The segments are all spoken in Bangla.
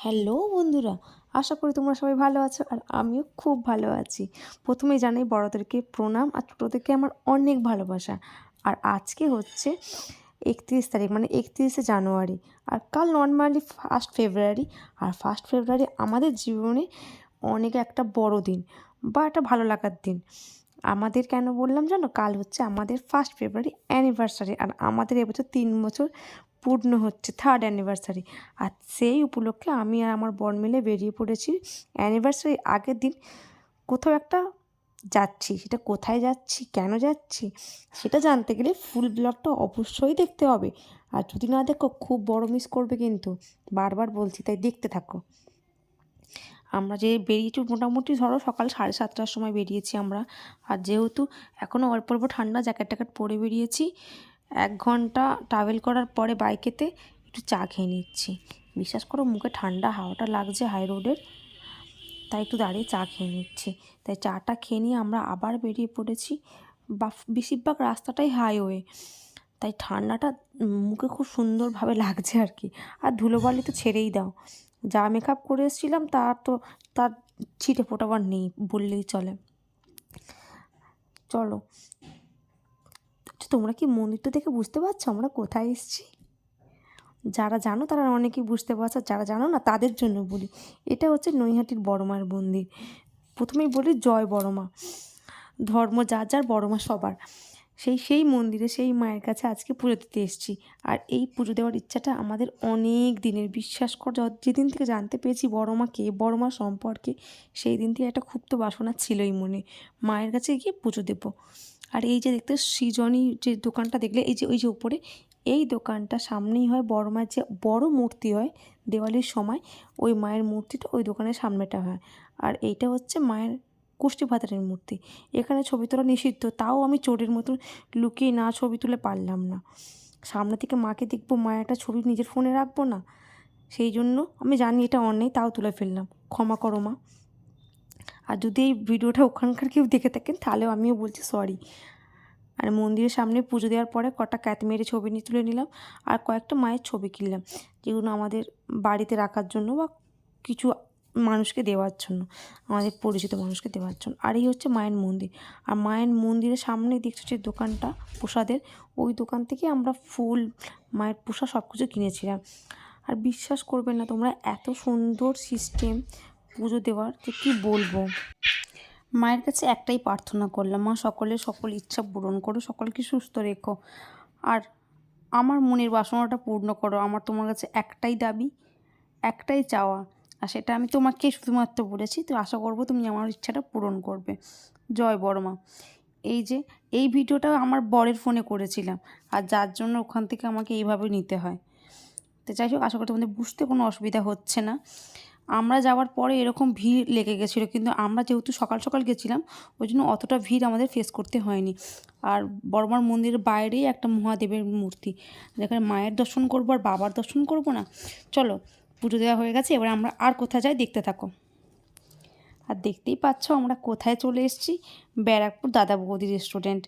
হ্যালো বন্ধুরা, আশা করি তোমরা সবাই ভালো আছো আর আমিও খুব ভালো আছি। প্রথমেই জানাই বড়োদেরকে প্রণাম আর ছোটোদেরকে আমার অনেক ভালোবাসা। আর আজকে হচ্ছে একত্রিশ তারিখ মানে একত্রিশে জানুয়ারি। আর কাল নর্মালি ফার্স্ট ফেব্রুয়ারি আর ফার্স্ট ফেব্রুয়ারি আমাদের জীবনে অনেক একটা বড় দিন বা একটা ভালো লাগার দিন। আমাদের কেন বললাম জানো? কাল হচ্ছে আমাদের ফার্স্ট ফেব্রুয়ারি অ্যানিভার্সারি আর আমাদের এবছর তিন বছর পূর্ণ হচ্ছে থার্ড অ্যানিভার্সারি আর সেই উপলক্ষে আমি আর আমার বোন মিলে বেরিয়ে পড়েছি। অ্যানিভার্সারি আগের দিন কোথাও একটা যাচ্ছি। সেটা কোথায় যাচ্ছি? কেন যাচ্ছি? সেটা জানতে গেলে ফুল ব্লগটা অবশ্যই দেখতে হবে। আর যদি না দেখো, খুব বড় মিস করবে কিন্তু। বারবার বলছি, তাই দেখতে থাকো। আমরা যে বেরিয়েছি, মোটামুটি ধরো সকাল সাড়ে সাতটার সময় বেরিয়েছি আমরা। আর যেহেতু এখনও অল্প অল্প ঠান্ডা জ্যাকেট ট্যাকেট পরে বেরিয়েছি এক ঘণ্টা ট্রাভেল করার পরে বাইকেতে একটু চা খেয়ে নিচ্ছি। বিশ্বাস করো মুখে ঠান্ডা হাওয়াটা লাগছে হাই রোডের তাই একটু দাঁড়িয়ে চা খেয়ে নিচ্ছি। তাই চাটা খেয়ে নিয়ে আমরা আবার বেরিয়ে পড়েছি। বা বেশিরভাগ রাস্তাটাই হাইওয়ে তাই ঠান্ডাটা মুখে খুব সুন্দরভাবে লাগছে আর কি। আর ধুলোবালি তো ছেড়েই দাও। যা মেকআপ করে এসেছিলাম তার তো, তার ছিটে ফোটাবার নেই বললেই চলে। চলো তোমরা কি মন্দিরটা দেখে বুঝতে পারছ আমরা কোথায় এসেছি? যারা জানো তারা অনেকেই বুঝতে পারছ যারা জানো না তাদের জন্য বলি। এটা হচ্ছে নৈহাটির বড়মার মন্দির। প্রথমেই বলি জয় বড়মা। ধর্ম যার যার, বড়মা সবার। সেই সেই মন্দিরে সেই মায়ের কাছে আজকে পুজো দিতে এসেছি। আর এই পুজো দেওয়ার ইচ্ছাটা আমাদের অনেক দিনের বিশ্বাস কর যেদিন থেকে জানতে পেরেছি বড় মা কে বড় মা সম্পর্কে, সেই দিন থেকে একটা তো বাসনা ছিলই মনে। মায়ের কাছে গিয়ে পুজো দেবো। আর এই যে দেখতে সৃজনী যে দোকানটা দেখলে, এই যে, ওই যে উপরে, এই দোকানটা সামনেই হয় বড় মায়ের যে, বড় মূর্তি হয় দেওয়ালির সময়, ওই মায়ের মূর্তিটা ওই দোকানের সামনেটা হয়। আর এইটা হচ্ছে মায়ের কুষ্টি ভাতারের মূর্তি। এখানে ছবি তোলা নিষিদ্ধ, তাও আমি চোরের মতন লুকিয়ে না ছবি তুলে পারলাম না। সামনে থেকে মাকে দেখব মায়ের একটা ছবি নিজের ফোনে রাখব না, সেই জন্য আমি জানি এটা অন্যায়, তাও তুলে ফেললাম। ক্ষমা করো মা। আর যদি এই ভিডিওটা ওখানকার কেউ দেখে থাকেন, তাহলেও আমিও বলছি সরি আর মন্দিরের সামনে পুজো দেওয়ার পরে কটা ক্যাত মেরে ছবি নিয়ে তুলে নিলাম, আর কয়েকটা মায়ের ছবি কিনলাম, যেগুলো আমাদের বাড়িতে রাখার জন্য বা কিছু মানুষকে দেওয়ার জন্য, আমাদের পরিচিত মানুষকে দেওয়ার জন্য। আর এই হচ্ছে মায়ের মন্দির। আর মায়ের মন্দিরের সামনে দেখছ যে দোকানটা, প্রসাদের, ওই দোকান থেকে আমরা ফুল, মায়ের প্রসাদ সব কিছু কিনেছিলাম। আর বিশ্বাস করবে না, তোমরা এত সুন্দর সিস্টেম পুজো দেওয়ার যে কী বলব? মায়ের কাছে একটাই প্রার্থনা করলাম, মা, সকলে সকল ইচ্ছা পূরণ করো, সকলকে সুস্থ রেখো। আর আমার মনের বাসনাটা পূর্ণ করো, আমার তোমার কাছে একটাই দাবি, একটাই চাওয়া। আর সেটা আমি তোমাকে শুধুমাত্র বলেছি, তো আশা করব তুমি আমার ইচ্ছাটা পূরণ করবে। জয় বড়মা। এই যে, এই ভিডিওটা আমার বরের ফোনে করেছিলাম, আর যার জন্য ওখান থেকে আমাকে এইভাবে নিতে হয়। তো যাই হোক, আশা করি তোমাদের বুঝতে কোনো অসুবিধা হচ্ছে না। আমরা যাওয়ার পরে এরকম ভিড় লেগে গেছিল। কিন্তু আমরা যেহেতু সকাল সকাল গেছিলাম, ওই জন্য অতটা ভিড় আমাদের ফেস করতে হয়নি। আর বড়মার মন্দিরের বাইরেই একটা মহাদেবের মূর্তি। যেখানে মায়ের দর্শন করব আর বাবার দর্শন করব না? চলো, পুজো দেওয়া হয়ে গেছে, এবার আমরা আর কোথায় যাই দেখতে থাকো। আর দেখতেই পাচ্ছ, আমরা কোথায় চলে এসেছি? ব্যারাকপুর দাদা বৌদি রেস্টুরেন্ট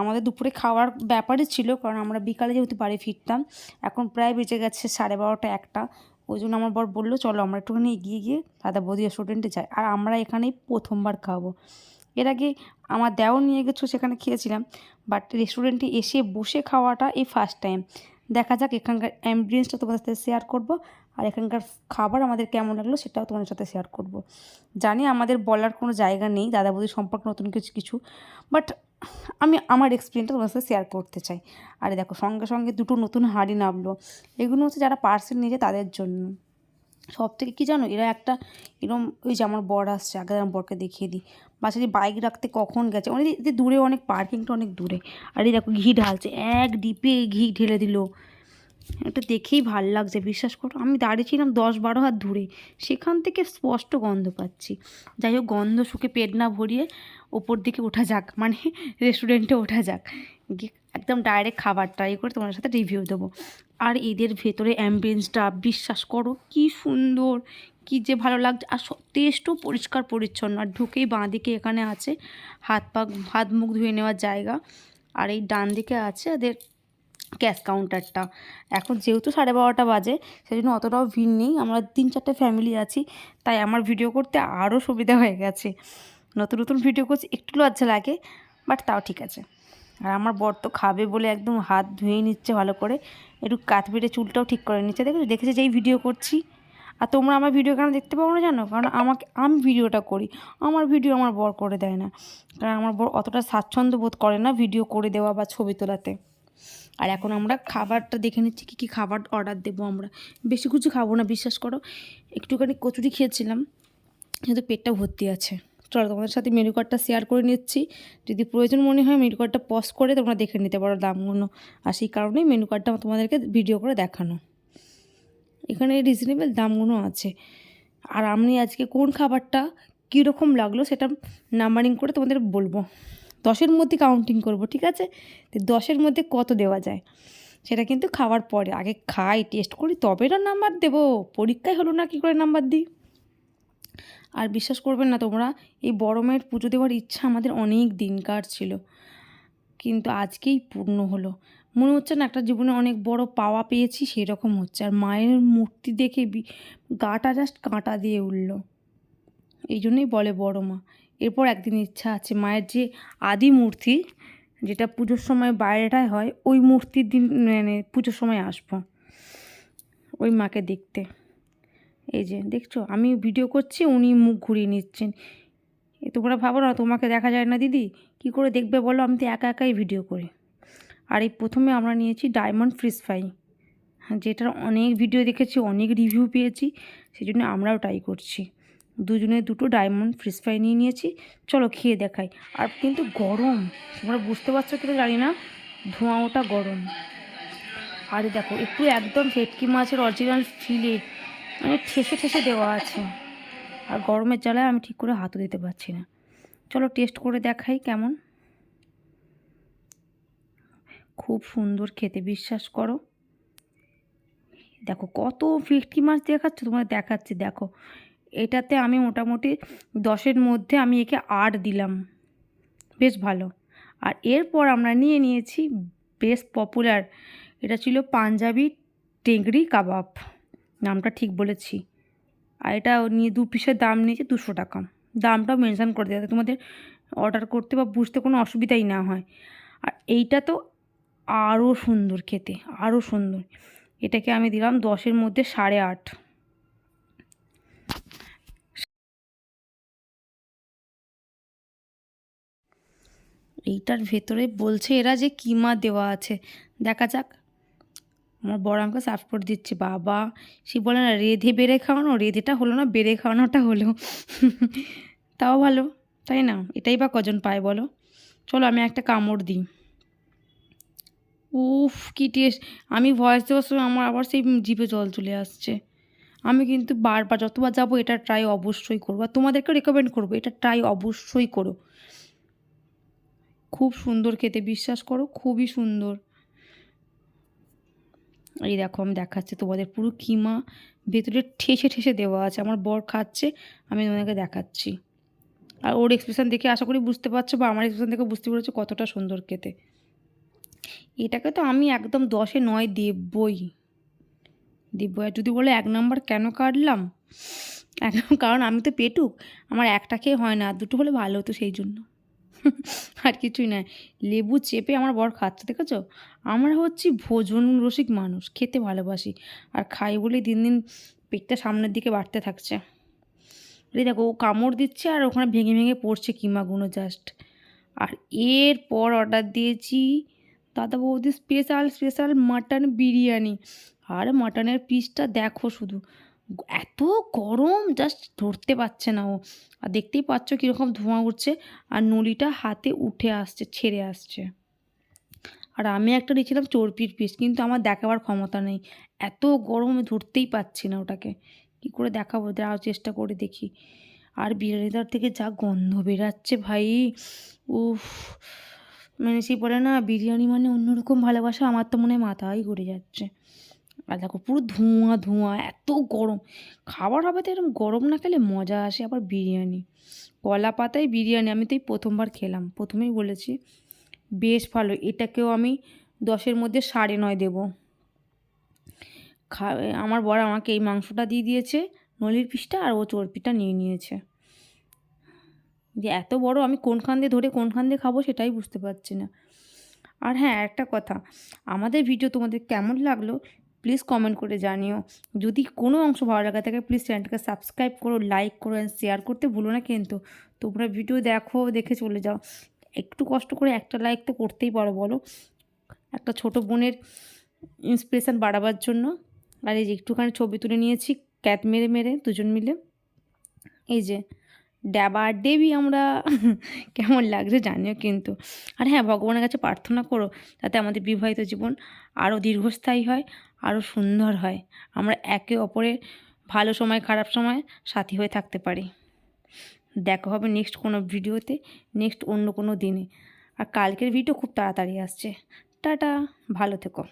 আমাদের দুপুরে খাওয়ার ব্যাপারই ছিল, কারণ আমরা বিকালে যেহেতু বাড়ি ফিরতাম, এখন প্রায় বেজে গেছে সাড়ে বারোটা একটা। ওই জন্য আমার বর বলল, চলো আমরা একটুখানি এগিয়ে গিয়ে দাদা বৌদি রেস্টুরেন্টে যাই। আর আমরা এখানেই প্রথমবার খাব। এর আগে আমার দেও নিয়ে গেছো সেখানে খেয়েছিলাম। বাট রেস্টুরেন্টে এসে বসে খাওয়াটা এই ফার্স্ট টাইম দেখা যাক এখানকার অ্যাম্বিয়েন্সটা তোমাদের সাথে শেয়ার করব। আর এখানকার খাবার আমাদের কেমন লাগল, সেটাও তোমাদের সাথে শেয়ার করব। জানি আমাদের বলার কোনো জায়গা নেই, দাদা বৌদির সম্পর্কে নতুন কিছু কিছু। বাট আমি আমার এক্সপিরিয়েন্সটা তোমার সাথে শেয়ার করতে চাই। আরে দেখো, সঙ্গে সঙ্গে দুটো নতুন হাঁড়ি নামলো। এগুলো হচ্ছে যারা পার্সেল নিয়ে যায় তাদের জন্য। সব থেকে কী জানো, এরা একটা এরম ওই যে আমার বর আসছে, আগে আমার বরকে দেখিয়ে দিই। বাসায় বাইক রাখতে কখন গেছে? অনেক এদের দূরে, অনেক পার্কিংটা অনেক দূরে। আর এই দেখো, ঘি ঢালছে, এক ডিপে ঘি ঢেলে দিল। এটা দেখেই ভালো লাগছে, বিশ্বাস করো। আমি দাঁড়িয়েছিলাম দশ বারো হাত দূরে। সেখান থেকে স্পষ্ট গন্ধ পাচ্ছি। যাই হোক, গন্ধ শুকে পেট না ভরিয়ে ওপর দিকে ওঠা যাক মানে রেস্টুরেন্টে ওঠা যাক। একদম ডাইরেক্ট খাবার ট্রাই করে তোমার সাথে রিভিউ দেবো। আর এদের ভেতরে অ্যাম্বিয়েন্সটা বিশ্বাস করো কি সুন্দর, কি যে ভালো লাগছে। আর টেস্টও পরিষ্কার পরিচ্ছন্ন। আর ঢুকেই বাঁ দিকে এখানে আছে হাত পা, হাত মুখ ধুয়ে নেওয়ার জায়গা। আর এই ডান দিকে আছে এদের ক্যাশ কাউন্টারটা এখন যেহেতু সাড়ে বারোটা বাজে সেই জন্য অতটাও ভিড় নেই। আমরা তিন চারটে ফ্যামিলি আছি, তাই আমার ভিডিও করতে আরও সুবিধা হয়ে গেছে। নতুন নতুন ভিডিও করছি, একটু লজ্জা লাগে বাট তাও ঠিক আছে। আর আমার বর তো খাবে বলে একদম হাত ধুয়ে নিচ্ছে ভালো করে, একটু কাত বেটে চুলটাও ঠিক করে নিচ্ছে। দেখেছ, দেখেছে যেই ভিডিও করছি? আর তোমরা আমার ভিডিও কেন দেখতে পাবো না জানো? কারণ আমাকে, আমি ভিডিওটা করি, আমার ভিডিও আমার বর করে দেয় না। কারণ আমার বর অতটা স্বাচ্ছন্দ্য বোধ করে না ভিডিও করে দেওয়া বা ছবি তোলাতে। আর এখন আমরা খাবারটা দেখে নিচ্ছি, কী কী খাবার অর্ডার দেবো আমরা। বেশি কিছু খাব না, বিশ্বাস করো। একটুখানি কচুরি খেয়েছিলাম, কিন্তু পেটটা ভর্তি আছে। চলো তোমাদের সাথে মেনু কার্ডটা শেয়ার করে নিচ্ছি। যদি প্রয়োজন মনে হয় মেনু কার্ডটা পজ করে তোমরা দেখে নিতে পারো দামগুলো। আর সেই কারণেই মেনু কার্ডটা তোমাদেরকে ভিডিও করে দেখানো। এখানে রিজনেবল দামগুলো আছে। আর আমি আজকে কোন খাবারটা কীরকম লাগল সেটা নাম্বারিং করে তোমাদের বলব। দশের মধ্যে কাউন্টিং করব, ঠিক আছে? তো দশের মধ্যে কত দেওয়া যায়? সেটা কিন্তু খাওয়ার পরে। আগে খাই টেস্ট করি তবে না নাম্বার দেবো। পরীক্ষায় হলো না, কী করে নাম্বার দিই? আর বিশ্বাস করবেন না তোমরা, এই বড় মায়ের পুজো দেওয়ার ইচ্ছা আমাদের অনেক দিনকার ছিল। কিন্তু আজকেই পূর্ণ হলো। মনে হচ্ছে না একটা জীবনে অনেক বড় পাওয়া পেয়েছি, সেরকম হচ্ছে। আর মায়ের মূর্তি দেখে গাটা জাস্ট কাঁটা দিয়ে উঠল। এই জন্যই বলে বড় মা। এরপর একদিন ইচ্ছা আছে, মায়ের যে আদি মূর্তি, যেটা পুজোর সময় বাইরেটায় হয়, ওই মূর্তির দিন মানে পুজোর সময় আসব। ওই মাকে দেখতে। এই যে দেখছ আমি ভিডিও করছি, উনি মুখ ঘুরিয়ে নিচ্ছেন। এ তোমরা ভাবো না, তোমাকে দেখা যায় না দিদি? কি করে দেখবে বলো? আমি তো একা একাই ভিডিও করি। আর এই প্রথমে আমরা নিয়েছি ডায়মন্ড ফ্রিজ ফ্রাই যেটার অনেক ভিডিও দেখেছি, অনেক রিভিউ পেয়েছি সেই জন্য আমরাও ট্রাই করছি। দুজনে দুটো ডায়মন্ড ফ্রিজ ফ্রাই নিয়ে নিয়েছি। চলো খেয়ে দেখাই। আর কিন্তু গরম, তোমরা বুঝতে পারছ কিনা জানি না, ধোঁয়া ওটা গরম। আরে দেখো, একটু একদম ভেটকি মাছের অরিজিনাল ফিলে মানে ঠেসে ঠেসে দেওয়া আছে। আর গরমের জ্বালায় আমি ঠিক করে হাতও দিতে পারছি না। চলো টেস্ট করে দেখাই কেমন। খুব সুন্দর খেতে, বিশ্বাস করো। দেখো কত ভেটকি মাছ দেখাচ্ছ তোমার দেখাচ্ছি, দেখো। এটাতে আমি মোটামুটি দশের মধ্যে আমি একে আট দিলাম। বেশ ভালো। আর এরপর আমরা নিয়ে নিয়েছি বেশ পপুলার এটা ছিল পাঞ্জাবি টেংরি কাবাব। নামটা ঠিক বলেছি। আর এটা নিয়ে দু পিসের দাম নিয়েছে দুশো টাকা। দামটাও মেনশান করে দেওয়া তোমাদের অর্ডার করতে বা বুঝতে কোনো অসুবিধাই না হয়। আর এইটা তো আরও সুন্দর খেতে আরও সুন্দর। এটাকে আমি দিলাম দশের মধ্যে সাড়ে আট। এইটার ভেতরে বলছে এরা যে কিমা দেওয়া আছে। দেখা যাক। আমার বড় আমাকে করে দিচ্ছে, বাবা। সে বলে, না, রেধে বেড়ে খাওয়ানো, রেধেটা হলো না, বেড়ে খাওয়ানোটা হলো। তাও ভালো, তাই না? এটাই বা কজন পায় বলো? চলো, আমি একটা কামড় দিই। উফ, কি টেস্ট! আমি ভয়েস দেওয়ার সময় আমার আবার সেই জিভে জল চলে আসছে। আমি কিন্তু বারবার যতবার যাব, এটা ট্রাই অবশ্যই করব। আর তোমাদেরকে রেকমেন্ড করব, এটা ট্রাই অবশ্যই করো। খুব সুন্দর খেতে, বিশ্বাস করো, খুবই সুন্দর। এই দেখো আমি দেখাচ্ছি তোমাদের পুরো কিমা ভেতরে ঠেসে ঠেসে দেওয়া আছে। আমার বর খাচ্ছে, আমি তোমাদেরকে দেখাচ্ছি। আর ওর এক্সপ্রেশন দেখে আশা করি বুঝতে পারছ বা আমার এক্সপ্রেশন দেখে বুঝতে পেরেছ কতটা সুন্দর খেতে। এটাকে তো আমি একদম দশে নয় দেবই। দেবই, আর যদি বলে এক নম্বর কেন কাটলাম? কারণ আমি তো পেটুক, আমার একটা খেয়ে হয় না দুটো হলে ভালো হতো সেই জন্য। আর কিছুই নয়। লেবু চেপে আমার বর খাচ্ছে, দেখেছ? আমরা হচ্ছি ভোজন রসিক মানুষ, খেতে ভালোবাসি। আর খাই বলেই দিন দিন পেটটা সামনের দিকে বাড়তে থাকছে। এই দেখো, ও কামড় দিচ্ছে আর ওখানে ভেঙে ভেঙে পড়ছে কিমাগুলো জাস্ট আর এরপর অর্ডার দিয়েছি Dada Boudi special special mutton biryani. আর মাটনের পিসটা দেখো শুধু। এত গরম জাস্ট ধরতে পারছে না ও। আর দেখতেই পাচ্ছ কীরকম ধোঁয়া উঠছে। আর নলিটা হাতে উঠে আসছে, ছেড়ে আসছে। আর আমি একটা নিয়েছিলাম চর্পির পিস কিন্তু আমার দেখাবার ক্ষমতা নেই। এত গরমে ধরতেই পাচ্ছি না ওটাকে। কী করে দেখাবো? দেওয়ার চেষ্টা করে দেখি। আর বিরিয়ানিটার থেকে যা গন্ধ বেরাচ্ছে ভাই, উফ। মানে সেই বলে না, বিরিয়ানি মানে অন্যরকম ভালোবাসা, আমার তো মনে হয় মাথায় ঘুরে যাচ্ছে। আর দেখো পুরো ধোঁয়া ধোঁয়া, এত গরম। খাবার হবে তো এরকম গরম না খেলে মজা আসে আবার বিরিয়ানি। কলা পাতায় বিরিয়ানি, আমি তো এই প্রথমবার খেলাম। প্রথমেই বলেছি, বেশ ভালো। এটাকেও আমি দশের মধ্যে সাড়ে নয় দেবো। খা, আমার বর আমাকে এই মাংসটা দিয়ে দিয়েছে, নলির পিসটা আর ও চর্বিটা নিয়ে নিয়েছে। যে এত বড় আমি কোনখান দিয়ে ধরে কোনখান দিয়ে খাব সেটাই বুঝতে পারছি না। আর হ্যাঁ একটা কথা, আমাদের ভিডিও তোমাদের কেমন লাগল প্লিজ কমেন্ট করে জানিও। যদি কোনো অংশ ভালো লাগা থাকে প্লিজ চ্যানেলটাকে সাবস্ক্রাইব করো লাইক করো অ্যান্ড শেয়ার করতে ভুলো না কিন্তু। তোমরা ভিডিও দেখো, দেখে চলে যাও। একটু কষ্ট করে একটা লাইক তো করতেই পারো, বলো। একটা ছোট বোনের ইন্সপিরেশান বাড়াবার জন্য। আর এই যে একটুখানি ছবি তুলে নিয়েছি ক্যাট মেরে মেরে, দুজন মিলে। এই যে ড্যাবা আর দেবী আমরা। কেমন লাগছে জানিও কিন্তু। আর হ্যাঁ ভগবানের কাছে প্রার্থনা করো, যাতে আমাদের বিবাহিত জীবন আরও দীর্ঘস্থায়ী হয়। আরও সুন্দর হয়। আমরা একে অপরের ভালো সময়, খারাপ সময় সাথী হয়ে থাকতে পারি। দেখা হবে নেক্সট কোনো ভিডিওতে নেক্সট অন্য কোনো দিনে। আর কালকের ভিডিও খুব তাড়াতাড়ি আসছে। টাটা, ভালো থেকো।